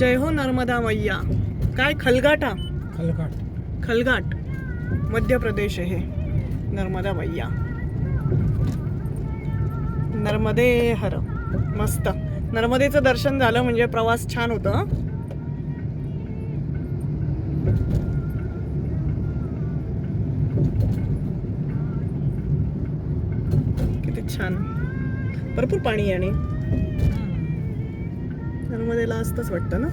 जय हो नर्मदा मैया. काय खलगाटा? खलघाट खलघाट मध्य प्रदेश आहे नर्मदा मैया. नर्मदे हर. मस्त. नर्मदेचं दर्शन झालं म्हणजे प्रवास छान होतं हं? किती छान. भरपूर पाणी आहे आणि नर्मदेला असतंच वाटतं ना?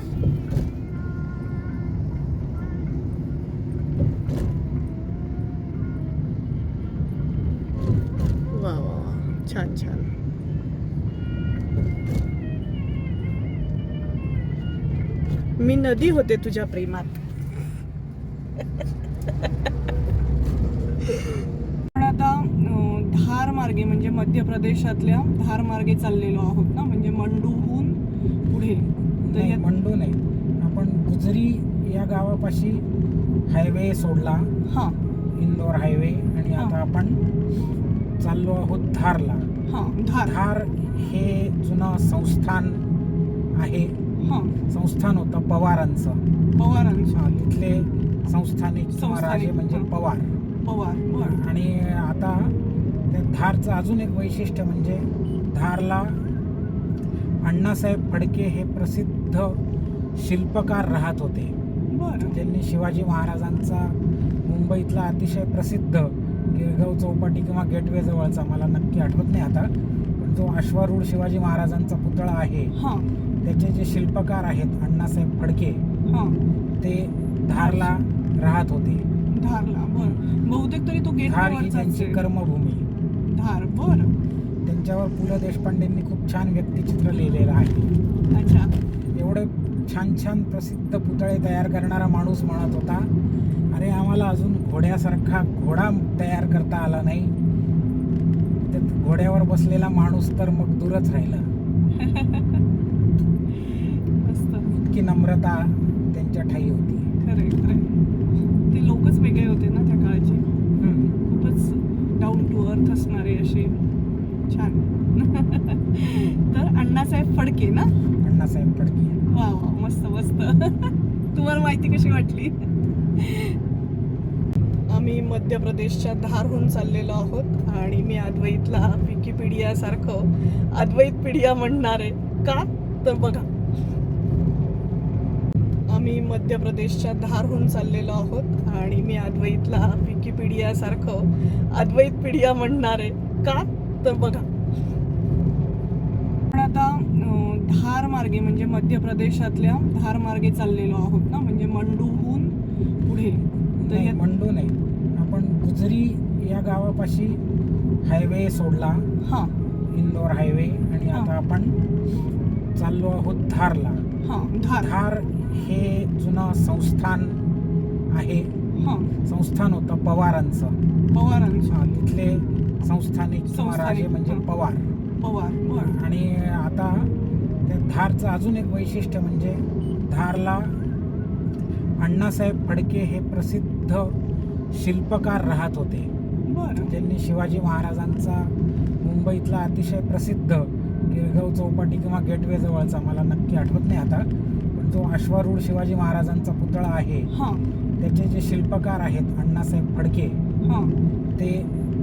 वा वा वा. छान छान. मी नदी होते तुझ्या प्रेमात. आता धार मार्गे म्हणजे मध्य प्रदेशातल्या धार मार्गे चाललेलो आहोत ना? म्हणजे मंडू पुढे तर या- मंडू नाही. आपण गुजरी या गावापाशी हायवे सोडला. हा. इंदोर हायवे आणि हा. आता आपण चाललो आहोत धारला. हा धार. धार हे जुनं संस्थान आहे. हा. संस्थान होतं पवारांचं. पवारांचा. हा, तिथले संस्थानिक राजे म्हणजे हा. पवार. पवार बर. आणि आता त्या धारचं अजून एक वैशिष्ट्य म्हणजे धारला अण्णासाहेब फडके हे प्रसिद्ध शिल्पकार राहत होते. बर. त्यांनी शिवाजी महाराजांचा मुंबईतला अतिशय प्रसिद्ध गिरगाव चौपाटी किंवा गेटवे जवळचा मला नक्की आठवत नाही आता पण जो अश्वारूढ शिवाजी महाराजांचा पुतळा आहे हा. त्याचे जे शिल्पकार आहेत अण्णासाहेब फडके हा. ते धारला राहत होते. धारला बर. बहुतेक तरी तो गेट धार ही त्यांची कर्मभूमी. धार बर. त्यांच्यावर पु ल देशपांडेंनी छान व्यक्तिचित्र लिहिलेलं आहे. अच्छा. एवढे छान छान प्रसिद्ध पुतळे तयार करणारा माणूस म्हणत होता. अरे आम्हाला अजून घोड्यासारखा घोडा तयार करता आला नाही. त्यात घोड्यावर बसलेला माणूस तर मग दूरच राहिला. इतकी नम्रता त्यांच्या ठाई होती. खरे खरे ते लोकच वेगळे होते ना त्या काळचे. खूपच डाऊन टू अर्थ असणारे असे. छान. तर अण्णासाहेब फडके ना? अण्णासाहेब फडके. वा वा मस्त मस्त. तुम्हाला माहिती कशी वाटली? आम्ही मध्य प्रदेशच्या धारहून चाललेलो आहोत आणि मी अद्वैतला विकिपीडिया सारखं अद्वैत पीडिया म्हणणार आहे. का? तर बघा. आम्ही मध्य प्रदेशच्या धारहून चाललेलो आहोत आणि मी अद्वैतला विकिपीडिया सारखं अद्वैत पीडिया म्हणणार आहे. का? तर बघा. आता धार मार्गे म्हणजे मध्य प्रदेशातल्या धार मार्गे चाललेलो आहोत ना म्हणजे मंडूहून पुढे. तर मंडू नाही. आपण गुजरी या गावापाशी हायवे सोडला. हा. इंदोर हायवे. आणि. आता आपण चाललो आहोत धारला. हा धार. धार हे जुनं संस्थान आहे. हा. संस्थान होतं पवारांचं. पवारांचा. हा, तिथले संस्थानिक किंवा संस्थानिक, राजे म्हणजे. पवार. पवार. बर. आणि आता त्या धारचं अजून एक वैशिष्ट्य म्हणजे धारला अण्णासाहेब फडके हे प्रसिद्ध शिल्पकार राहत होते. बर. त्यांनी शिवाजी महाराजांचा मुंबईतला अतिशय प्रसिद्ध गिरगाव चौपाटी किंवा गेटवे जवळचा मला नक्की आठवत नाही आता पण जो अश्वारूढ शिवाजी महाराजांचा पुतळा आहे हा. त्याचे जे शिल्पकार आहेत अण्णासाहेब फडके हा. ते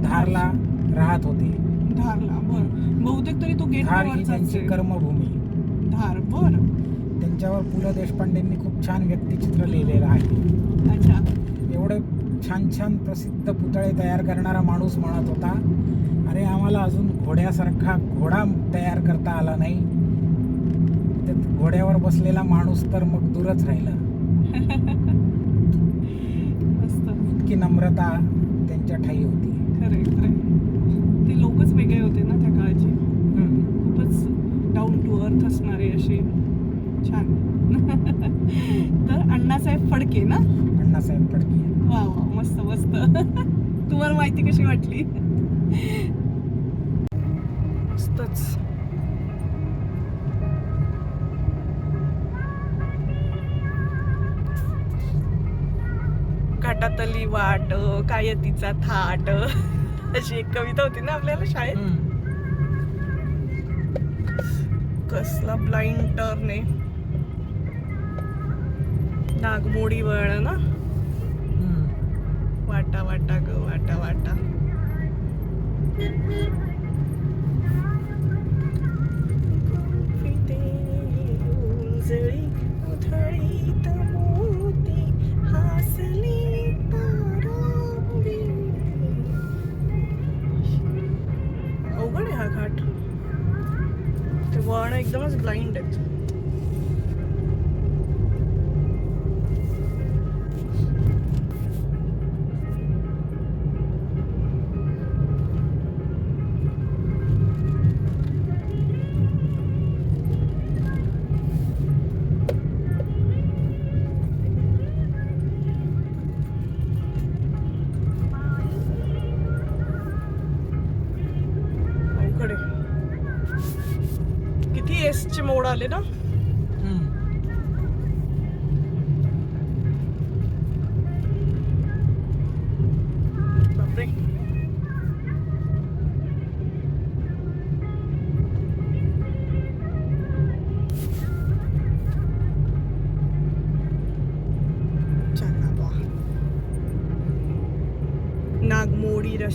धारला राहत होते. धारला. बर. बहुतेक तरी तो गेट धार ही त्यांची कर्मभूमी. धार. बर. त्यांच्यावर पु ल देशपांडेंनी खूप छान व्यक्तिचित्र लिहिलेलं आहे. अच्छा. एवढे छान छान प्रसिद्ध पुतळे तयार करणारा माणूस म्हणत होता. अरे आम्हाला अजून घोड्यासारखा घोडा तयार करता आला नाही. त्यात घोड्यावर बसलेला माणूस तर मग दूरच राहिला. इतकी नम्रता त्यांच्या ठाई होती. खरे खरे ते लोकच वेगळे होते ना त्या काळचे. खूपच डाऊन टू अर्थ असणारे असे. छान. तर अण्णासाहेब फडके ना? अण्णासाहेब फडके. वा वा मस्त मस्त. तुम्हाला माहिती कशी वाटली? मस्तच. काटातली वाट काय तिचा थाट. अशी एक कविता होती ना आपल्याला शाळेत. कसला ब्लाइंड टर्न आहे नागमोडी वळ ना. वाटा वाटा ग वाटा वाटा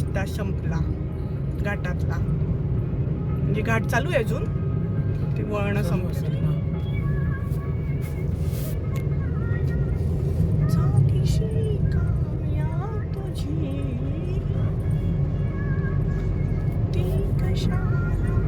रस्ता संपला घाटातला. म्हणजे घाट चालू आहे अजून? ते वळण संपलं. तुझी. ती कशाला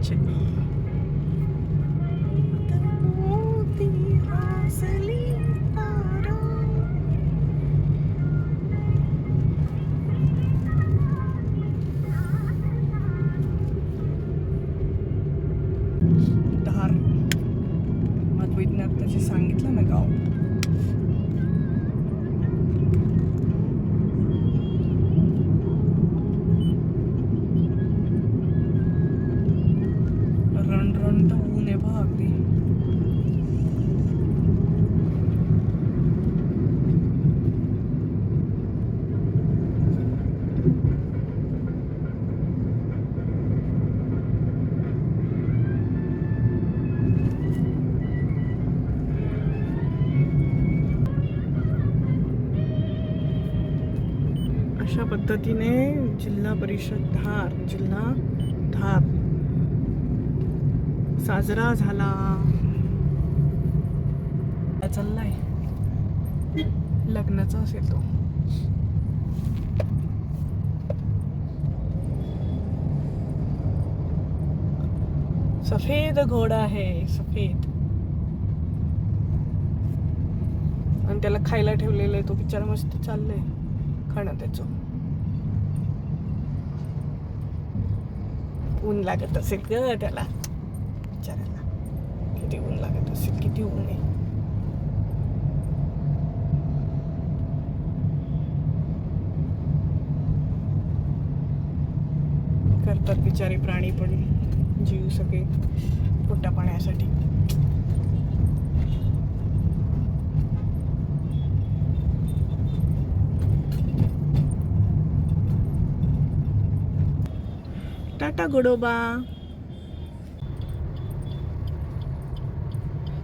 धीरे चली पद्धतीने जिल्हा परिषद धार जिल्हा धार. साजरा झाला. चाललाय. लग्नाचा असेल तो सफेद घोडा आहे सफेद. आणि त्याला खायला ठेवलेलं आहे तो. बिचारा मस्त चाललंय खाणं त्याचं. ऊन लागत असेल ग त्याला. बिचाऱ्याला किती ऊन लागत असेल किती ऊन आहे. करतात बिचारे प्राणी पण जीव सगळे पोटा पाण्यासाठी टाटा गोडोबा.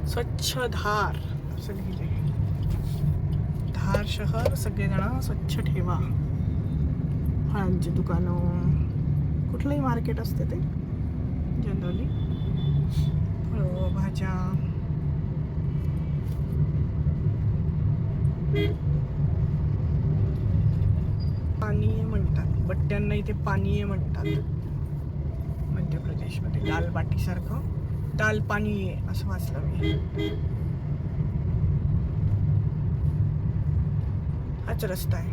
स्वच्छ धार. असं धार शहर सगळेजण स्वच्छ ठेवा. फळांची दुकानं. कुठलंही मार्केट असते ते जनरली. फळं भाज्या. पाणी म्हणतात. बट्ट्यांना इथे पाणी म्हणतात. मध्य प्रदेशमध्ये दाल बाटी सारखं दाल पानी असं वाचलं मी. हाच रस्ता आहे.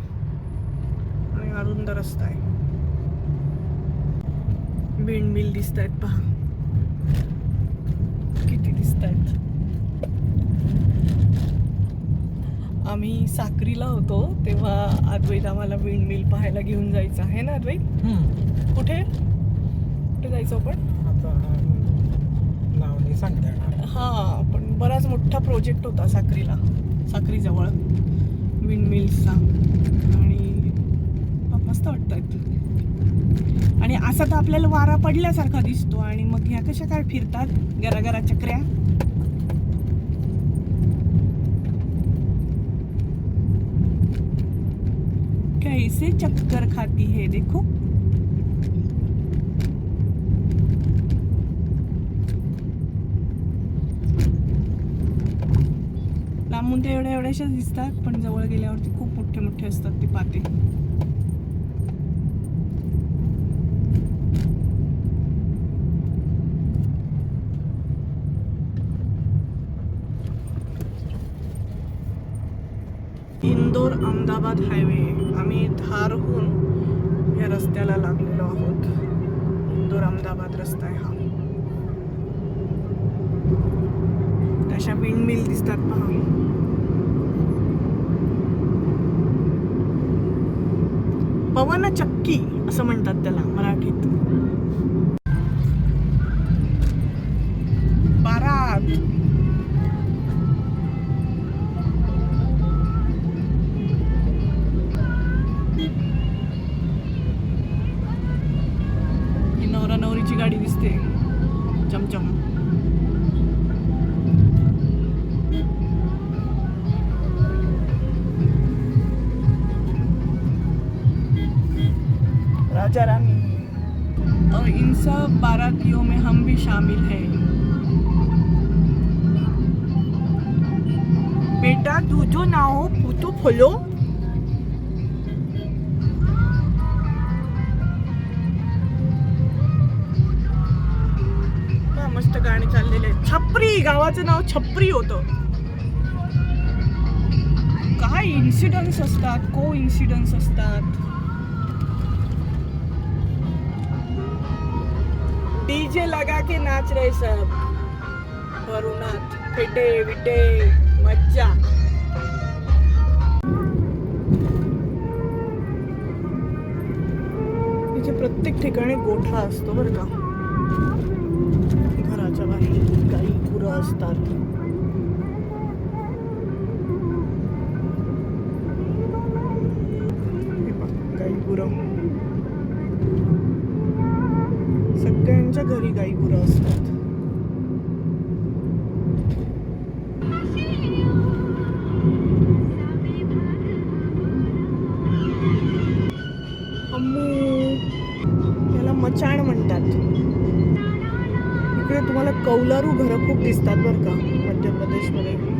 आणि अरुंद रस्ता आहे. बिल दिसत आहेत पहा. किती दिसत आहेत आम्ही साक्रीला होतो तेव्हा अद्वैत आम्हाला विंडमिल पाहायला घेऊन जायचं आहे ना अद्वैत. कुठे? कुठे जायचं आपण. आता नाव नाही सांगता येणार हा पण बराच मोठा प्रोजेक्ट होता साक्रीला साक्रीजवळ विंड मिल्सचा आणि मस्त वाटतात आणि असा तर आपल्याला वारा पडल्यासारखा दिसतो. आणि मग ह्या कशा काय फिरतात? गरागरा चक्र्या. कैसे चक्कर खाती है देखो. लांबून ते एवढ्या एवढ्याशाच दिसतात पण जवळ गेल्यावरती खूप मोठे मोठे असतात ते पाते. इंदोर अहमदाबाद हायवे आम्ही धारहून या रस्त्याला लागलेलो आहोत. इंदोर अहमदाबाद रस्ता आहे हा. अशा विंडमिल दिसतात पहा. पवन चक्की असं म्हणतात त्याला मराठीत. बारात. और इन सब बारातियों में हम भी शामिल हैं। बेटा तू जो ना हो पुतो फुलो मस्त गाणी चाललेले छपरी गावाचं नाव छपरी होतं. काय इन्सिडन्स असतात को इन्सिडन्स असतात. डीजे लगा के नाच रहे सब। वरुणात फेटे विटे मज्जा। इथे प्रत्येक ठिकाणी गोठा असतो बरं का. घराच्या बाहेर काही गुरं असतात. गाई गुरं सगळ्यांच्या घरी गाई गुरं असतात. अम्मू याला मचाण म्हणतात. इकडे तुम्हाला कौलारू घरं खूप दिसतात बरं का मध्य प्रदेशमध्ये.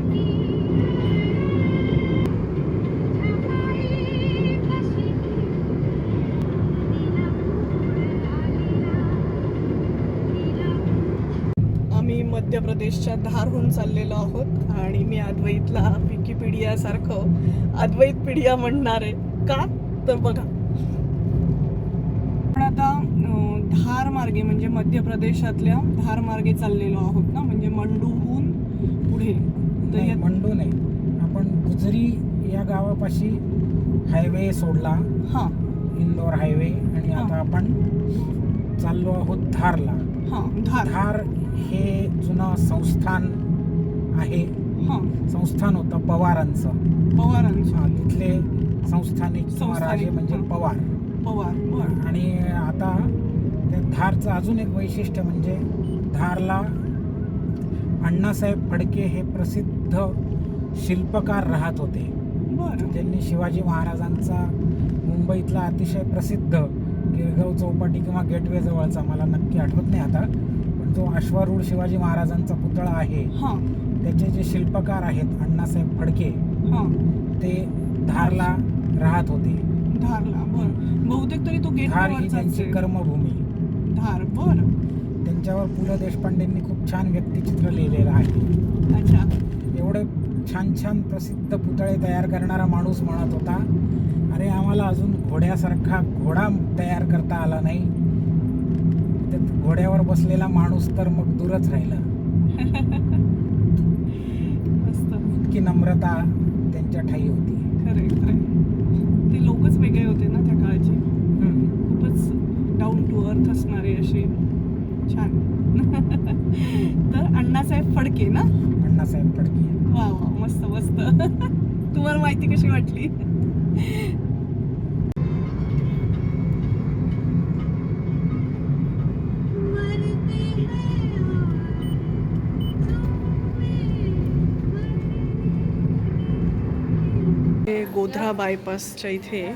मध्य प्रदेशच्या धारहून चाललेलो आहोत आणि मी अद्वैतला विकिपीडिया सारखं अद्वैत पीडिया म्हणणार आहे का? तर बघा. आपण आता धार मार्गे म्हणजे मध्य प्रदेशातल्या धार मार्गे चाललेलो आहोत ना म्हणजे मंडूहून पुढे. तर मंडू नाही. आपण गुजरी या गावापाशी हायवे सोडला. हां. इंदोर हायवे आणि. आता आपण चाललो आहोत धारला. हां धार. धार हे जुनं संस्थान आहे. हां. संस्थान होतं पवारांचं. पवारांची. तिथले संस्थानिक राजे म्हणजे. पवार. पवार आणि आता त्या धारचं अजून एक वैशिष्ट्य म्हणजे धारला अण्णासाहेब फडके हे प्रसिद्ध शिल्पकार राहत होते. त्यांनी शिवाजी महाराजांचा मुंबईतला अतिशय प्रसिद्ध गिरगाव चौपाटी किंवा गेटवे जवळचा मला नक्की आठवत नाही आता पण जो अश्वारूढ शिवाजी महाराजांचा पुतळा आहे हां. त्याचे जे शिल्पकार आहेत अण्णासाहेब फडके हां. ते धारला राहत होते. धारला बर. बहुतेक तरी तो गेट धार ही त्यांची कर्मभूमी. धार बर. त्यांच्यावर पु ल देशपांडेंनी खूप छान व्यक्तिचित्र लिहिलेलं आहे. अच्छा. एवढे छान छान प्रसिद्ध पुतळे तयार करणारा माणूस म्हणत होता. अरे आम्हाला अजून घोड्यासारखा घोडा तयार करता आला नाही. त्यात घोड्यावर बसलेला माणूस तर मग दूरच राहिला. इतकी नम्रता त्यांच्या ठाई होती. खरे ते लोकच वेगळे होते ना त्या काळचे. खूपच डाऊन टू अर्थ असणारे असे. छान. तर अण्णासाहेब फडके ना? नानासाहेब फडके वा वा मस्त मस्त. तुम्हाला माहिती कशी वाटली? हे गोध्रा बायपासच्या इथे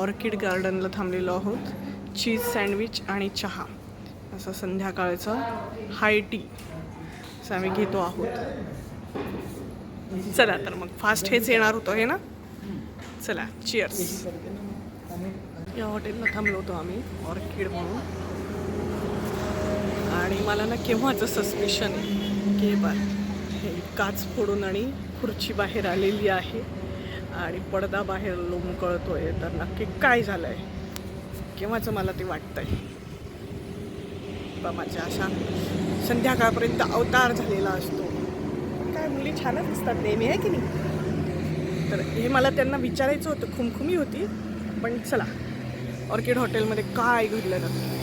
ऑर्किड गार्डनला थांबलेलो आहोत. चीज सँडविच आणि चहा. असं संध्याकाळचं हाय टी असं आम्ही घेतो आहोत. चला तर मग फास्ट हेच येणार होतो हे ना? चला चिअर्स या हॉटेलला थांबलो होतो आम्ही ऑर्किड म्हणून. आणि मला ना केव्हाचं सस्पेशन आहे की बा हे काच फोडून आणि खुर्ची बाहेर आलेली आहे. आणि पडदा बाहेर लोंबकळतोय तर नक्की काय झालं आहे केव्हाचं मला ते वाटतंय? बा माझ्या अशा संध्याकाळपर्यंत अवतार झालेला असतो. काय मुली छानच दिसतात नेहमी आहे की नाही? तर हे मला त्यांना विचारायचं होतं खुमखुमी होती. पण चला ऑर्किड हॉटेलमध्ये काय घडलं नक्की